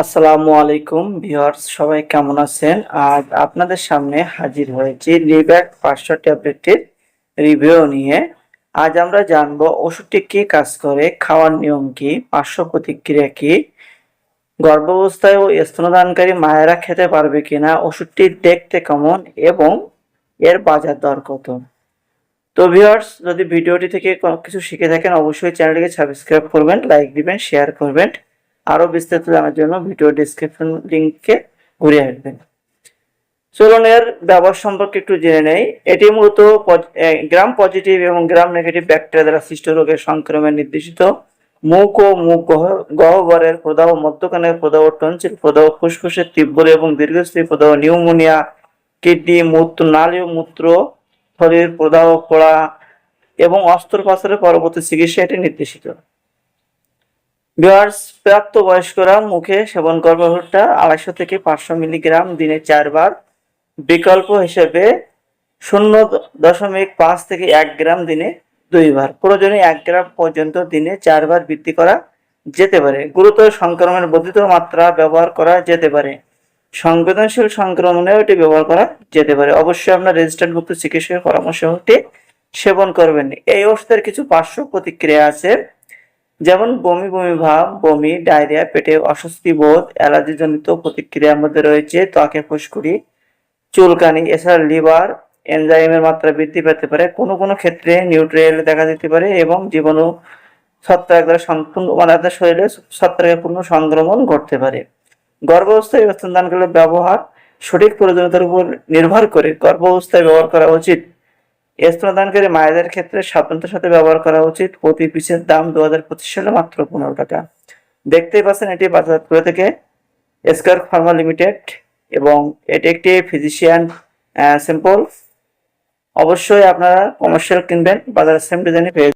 আসসালামু আলাইকুম ভিউয়ার্স, সবাই কেমন আছেন? আজ আপনাদের সামনে হাজির হয়েছি রিব্যাক পাঁচশো ট্যাবলেটের রিভিউ নিয়ে। আজ আমরা জানব ওষুধটি কি কাজ করে, খাওয়ার নিয়ম কি, পার্শ্ব প্রতিক্রিয়া কি, গর্ভাবস্থায় ও স্তনদানকারী মায়েরা খেতে পারবে কিনা, ওষুধটি দেখতে কেমন এবং এর বাজার দর কত। তো ভিউয়ার্স, যদি ভিডিওটি থেকে কিছু শিখে থাকেন, অবশ্যই চ্যানেলটিকে সাবস্ক্রাইব করবেন, লাইক দিবেন, শেয়ার করবেন। আরও বিস্তারিত জানার জন্য ভিডিও ডিসক্রিপশন লিঙ্কে ঘুরে আসবেন। চলুন এর ব্যবহার সম্পর্কে একটু জেনে নেই। এটি মূলত গ্রাম পজিটিভ এবং গ্রাম নেগেটিভ ব্যাকটেরিয়া দ্বারা সৃষ্ট রোগের সংক্রমণ নির্দেশিত। মুখ ও মুখ গহ- গহ্বরের প্রদাহ, মধ্যকানের প্রদাহ, টনসিল প্রদাহ, ফুসফুসের তীব্র এবং দীর্ঘস্থায়ী প্রদাহ, নিউমোনিয়া, কিডনি, মূত্র, নালী ও মূত্র থলির প্রদাহ ফোড়া এবং অস্ত্রোপচারের পরবর্তী চিকিৎসা এটি নির্দেশিত। ভিউয়ার্স প্রাপ্ত বয়স্করা মুখে সেবন ওষুধটা আড়াইশো থেকে পাঁচশো মিলিগ্রাম দিনে চারবার। বিকল্প হিসেবে শূন্য দশমিক পাঁচ থেকে এক গ্রাম দিনে দুইবার। প্রয়োজনে এক গ্রাম পর্যন্ত দিনে চারবার বৃদ্ধি করা যেতে পারে। গুরুতর সংক্রমণের বর্ধিত মাত্রা ব্যবহার করা যেতে পারে। সংবেদনশীল সংক্রমণেও এটি ব্যবহার করা যেতে পারে। অবশ্যই আপনার রেজিস্টার্ডভুক্ত চিকিৎসকের পরামর্শ সেবন করবেন। এই ওষুধের কিছু পার্শ্ব প্রতিক্রিয়া আছে। যেমন বমি বমি ভাব, বমি, ডায়রিয়া, পেটে অস্বস্তি বোধ অ্যালার্জি জনিত প্রতিক্রিয়ার মধ্যে রয়েছে ত্বকে ফুসকুড়ি, চুলকানি, এছাড়া লিভার এনজাইমের মাত্রা বৃদ্ধি পেতে পারে। কোনো কোনো ক্ষেত্রে নিউট্রিয়েল দেখা দিতে পারে এবং জীবাণু ছত্রাক দ্বারা সম্পূর্ণ মানে আপনার শরীরে ছত্রাকের পূর্ণ সংক্রমণ ঘটতে পারে। গর্ভাবস্থায় স্তনদানকালের ব্যবহার সঠিক প্রয়োজনীয়তার উপর নির্ভর করে গর্ভাবস্থায় ব্যবহার করা উচিত। স্তনদানকারী মায়েদের ক্ষেত্রে সাবধানতার সাথে ব্যবহার করা উচিত। প্রতি পিসের দাম দু হাজার পঁচিশ সালে মাত্র পনেরো টাকা। দেখতেই পাচ্ছেন এটি বাজার করে থেকে স্কয়ার ফার্মা লিমিটেড এবং এটি একটি ফিজিশিয়ান স্যাম্পল অবশ্যই আপনারা কমার্শিয়াল কিনবেন, বাজারের সেম ডিজাইনে পেয়ে